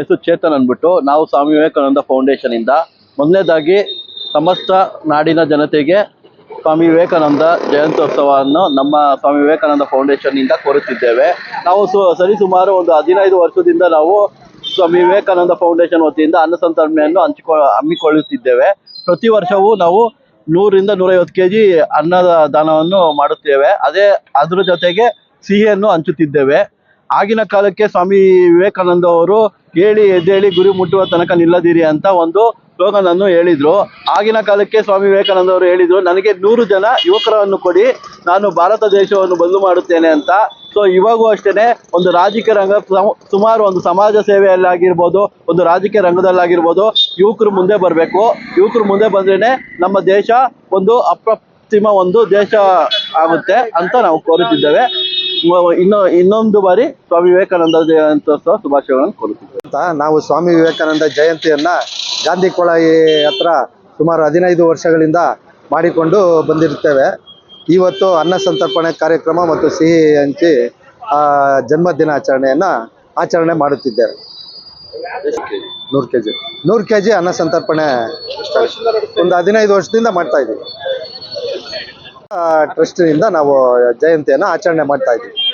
ಹೆಸರು ಚೇತನ್ ಅಂದ್ಬಿಟ್ಟು ನಾವು ಸ್ವಾಮಿ ವಿವೇಕಾನಂದ ಫೌಂಡೇಶನ್ ಇಂದ ಮೊದಲನೇದಾಗಿ ಸಮಸ್ತ ನಾಡಿನ ಜನತೆಗೆ ಸ್ವಾಮಿ ವಿವೇಕಾನಂದ ಜಯಂತ್ಯೋತ್ಸವವನ್ನು ನಮ್ಮ ಸ್ವಾಮಿ ವಿವೇಕಾನಂದ ಫೌಂಡೇಶನ್ ಇಂದ ಕೋರುತ್ತಿದ್ದೇವೆ. ನಾವು ಸು ಸರಿಸುಮಾರು ಒಂದು ಹದಿನೈದು ವರ್ಷದಿಂದ ನಾವು ಸ್ವಾಮಿ ವಿವೇಕಾನಂದ ಫೌಂಡೇಶನ್ ವತಿಯಿಂದ ಅನ್ನ ಸಂತರ್ಪಣೆಯನ್ನು ಹಂಚಿಕೊ ಹಮ್ಮಿಕೊಳ್ಳುತ್ತಿದ್ದೇವೆ. ಪ್ರತಿ ವರ್ಷವೂ ನಾವು ನೂರಿಂದ ನೂರೈವತ್ತು ಕೆ ಜಿ ಅನ್ನದ ದಾನವನ್ನು ಮಾಡುತ್ತೇವೆ. ಅದೇ ಅದರ ಜೊತೆಗೆ ಸಿಹಿಯನ್ನು ಹಂಚುತ್ತಿದ್ದೇವೆ. ಆಗಿನ ಕಾಲಕ್ಕೆ ಸ್ವಾಮಿ ವಿವೇಕಾನಂದ ಅವರು ಹೇಳಿ ಎದ್ದೇಳಿ ಗುರಿ ಮುಟ್ಟುವ ತನಕ ನಿಲ್ಲದಿರಿ ಅಂತ ಒಂದು ಸ್ಲೋಗನ್ ಅನ್ನು ಹೇಳಿದ್ರು. ಆಗಿನ ಕಾಲಕ್ಕೆ ಸ್ವಾಮಿ ವಿವೇಕಾನಂದ ಅವರು ಹೇಳಿದ್ರು, ನನಗೆ ನೂರು ಜನ ಯುವಕರನ್ನು ಕೊಡಿ, ನಾನು ಭಾರತ ದೇಶವನ್ನು ಬದಲು ಮಾಡುತ್ತೇನೆ ಅಂತ. ಸೊ ಇವಾಗೂ ಅಷ್ಟೇನೆ, ಒಂದು ರಾಜಕೀಯ ರಂಗ ಸುಮಾರು ಒಂದು ಸಮಾಜ ಸೇವೆಯಲ್ಲಾಗಿರ್ಬೋದು, ಒಂದು ರಾಜಕೀಯ ರಂಗದಲ್ಲಾಗಿರ್ಬೋದು, ಯುವಕರು ಮುಂದೆ ಬರಬೇಕು. ಯುವಕರು ಮುಂದೆ ಬಂದ್ರೇನೆ ನಮ್ಮ ದೇಶ ಒಂದು ಅಪ್ರತಿಮ ಒಂದು ದೇಶ ಆಗುತ್ತೆ ಅಂತ ನಾವು ಕೋರುತ್ತಿದ್ದೇವೆ. ಇನ್ನು ಇನ್ನೊಂದು ಬಾರಿ ಸ್ವಾಮಿ ವಿವೇಕಾನಂದ ಜಯಂತ್ಯೋತ್ಸವ ಶುಭಾಶಯಗಳನ್ನು ಕೋರುತ್ತಿದ್ದೇವೆ. ಅಂತ ನಾವು ಸ್ವಾಮಿ ವಿವೇಕಾನಂದ ಜಯಂತಿಯನ್ನ ಗಾಂಧಿ ಕೊಳಾಯಿ ಹತ್ರ ಸುಮಾರು ಹದಿನೈದು ವರ್ಷಗಳಿಂದ ಮಾಡಿಕೊಂಡು ಬಂದಿರುತ್ತೇವೆ. ಇವತ್ತು ಅನ್ನ ಸಂತರ್ಪಣೆ ಕಾರ್ಯಕ್ರಮ ಮತ್ತು ಸಿಹಿ ಹಂಚಿ ಆ, ಜನ್ಮದಿನ ಆಚರಣೆಯನ್ನ ಆಚರಣೆ ಮಾಡುತ್ತಿದ್ದೇವೆ. ನೂರು ಕೆ ಜಿ ನೂರು ಕೆ ಅನ್ನ ಸಂತರ್ಪಣೆ. ಒಂದು ಹದಿನೈದು ವರ್ಷದಿಂದ ಮಾಡ್ತಾ ಇದ್ದೀವಿ. ಟ್ರಸ್ಟಿನಿಂದ ನಾವು ಜಯಂತಿಯನ್ನು ಆಚರಣೆ ಮಾಡ್ತಾ ಇದ್ದೀವಿ.